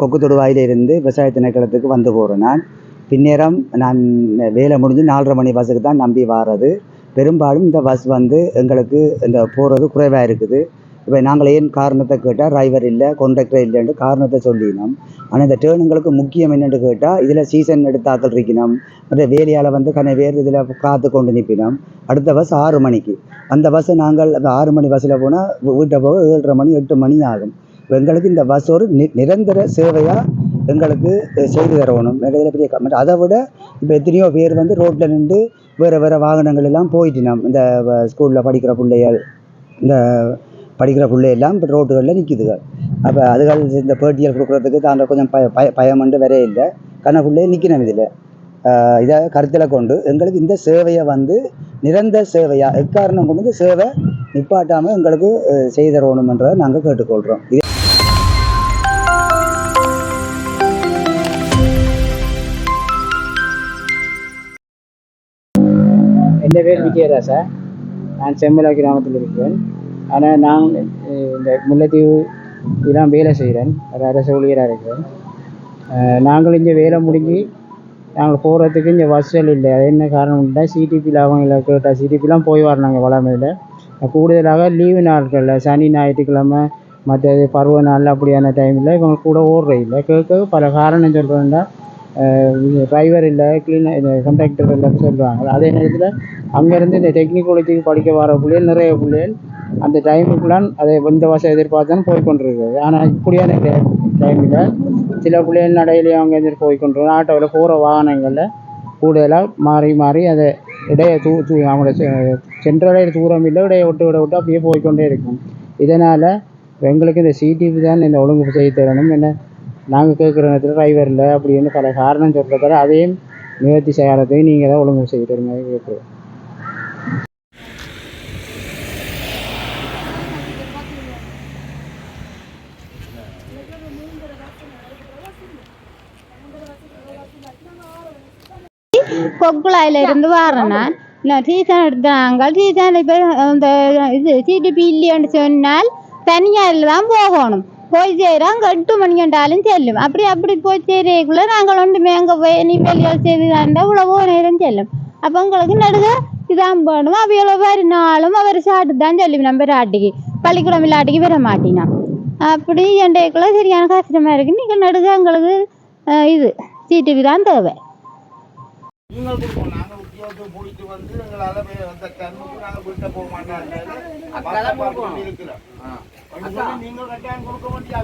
கொக்கு தொடுவாயிலிருந்து விவசாய திணைக்களத்துக்கு வந்து போகிறேன் நான். பின்னேரம் நான் வேலை முடிஞ்சு நாலரை மணி பஸ்ஸுக்கு தான் நம்பி வர்றது. பெரும்பாலும் இந்த பஸ் வந்து எங்களுக்கு இந்த போகிறது குறைவாக இருக்குது. இப்போ நாங்கள் ஏன் காரணத்தை கேட்டால் டிரைவர் இல்லை கண்டக்டர் இல்லைன்ட்டு காரணத்தை சொல்லினோம். ஆனால் இந்த டேர்னுங்களுக்கு முக்கியம் என்னென்னு கேட்டால் இதில் சீசன் எடுத்தாக்கள் இருக்கணும். மற்ற வேலையால் வந்து கன பேர் இதில் காத்து கொண்டு நிற்பினோம் அடுத்த பஸ் ஆறு மணிக்கு. அந்த பஸ்ஸை நாங்கள் அந்த ஆறு மணி பஸ்ஸில் போனால் வீட்டை போக ஏழரை மணி எட்டு மணி ஆகும். இப்போ எங்களுக்கு இந்த பஸ் ஒரு நி நிரந்தர சேவையாக எங்களுக்கு செய்து தரணும். எங்களுக்கு பெரிய கமெண்ட் அதை விட இப்போ எத்தனையோ பேர் வந்து ரோட்டில் நின்று வேறு வேறு வாகனங்கள் எல்லாம் போயிட்டு நாம் இந்த ஸ்கூலில் படிக்கிற பிள்ளைகள் இந்த படிக்கிற பிள்ளையெல்லாம் இப்போ ரோட்டுகளில் நிற்கிதுகள் அப்போ அதுகள் இந்த பேட்டியல் கொடுக்குறதுக்கு தான் கொஞ்சம் பய பய பயமண்டு வரே இல்லை. கண்ண பிள்ளையை நிற்கணும் இதில் இதை கருத்தில் கொண்டு எங்களுக்கு இந்த சேவையை வந்து நிரந்தர சேவையாக எக்காரணம் கொண்டு இந்த சேவை நிப்பாட்டாமல் எங்களுக்கு செய்து தரணுமென்றதை நாங்கள் கேட்டுக்கொள்கிறோம் இது என் பேர் விஜயராசா நான் செம்மிலா கிராமத்தில் இருக்கிறேன். ஆனால் நான் இந்த முல்லைத்தீவு தான் வேலை செய்கிறேன் ஒரு அரசு ஊழியராக இருக்கிறேன் நாங்கள் இங்கே வேலை முடிஞ்சு நாங்கள் போகிறதுக்கு இங்கே வசல் இல்லை. அது என்ன காரணம்னா சிடிபியில் அவங்கள கேட்டால் சிடிபிலாம் போய் வரணுங்க வளமையில். கூடுதலாக லீவு நாட்களில் சனி ஞாயிற்றுக்கிழமை மற்றது பருவ நாள் அப்படியான டைமில் இவங்க கூட ஓடுற இல்லை. கேட்க பல காரணம் சொல்கிறேன்னா டிரைவர் இல்லை கிளீனர் இந்த கண்டக்டர் இல்லைன்னு சொல்லுவாங்க. அதே நேரத்தில் அங்கேருந்து இந்த டெக்னிக்காலஜிக்கு படிக்க வர பிள்ளைகள் நிறைய பிள்ளைகள் அந்த டைமுக்குள்ளான் அதை இந்த வருஷம் எதிர்பார்த்தாலும் போய் கொண்டிருக்குது ஆனால் இப்படியான டைமில் சில பிள்ளைகள் நடையிலேயே அவங்க எதிர் போய் ஆட்டோவில் போகிற வாகனங்களில் கூடுதலாக மாறி மாறி அதை இடையை தூ தூ அவங்களோட செ- சென்றடைய தூரம் இல்லை இடையை விட்டு விட விட்டு அப்படியே போய்க்கொண்டே இருக்கும். இதனால் எங்களுக்கு இந்த சிடிவி தான் இந்த ஒழுங்கு செய்ய தரணும். என்ன நாங்கள் கேட்குற நேரத்தில் டிரைவர் இல்லை அப்படின்னு பல காரணம் சொல்கிறதால அதையும் நிவர்த்தி செய்யறதையும் நீங்கள் தான் ஒழுங்கு செய்து தருங்க கேட்குறோம் கொக்குழாயில இருந்து வரேன் நான் நான் சீசன் எடுத்தாங்க சீசன் இப்போ இந்த இது சிடிபி இல்லைன்னு சொன்னால் தனியாரில் தான் போகணும் போய் சேரும் அங்கே எட்டு மணி கண்டாலும் செல்லும் அப்படி அப்படி போய் செய்கிறதுக்குள்ள நாங்கள் ஒன்றுமே அங்கே போய் நீ வெளியால் செய்தாண்டா இவ்வளவோ நேரம் செல்லும் அப்போ உங்களுக்கு நடுக இதான் போகணும் அவையோட எவ்வளோ நாளும் அவர் சாட்டு தான் சொல்லுவோம் நம்ம ராட்டிக்கு பள்ளிக்கூடம் இல்லாட்டிக்கு வர மாட்டினா அப்படி என்டைக்குள்ள சரியான கஷ்டமாக இருக்குது நீங்கள் நடுக எங்களுக்கு இது சிடிவி தான் தேவை நீங்கள் கொடுப்போம் நாங்கள் உத்தியோகத்தை முடித்து வந்து எங்களால் அந்த டன்னுக்கு நாங்கள் வீட்டை போக மாட்டோம் இருக்கிறோம் நீங்கள் கட்டாயம் கொடுக்க வேண்டிய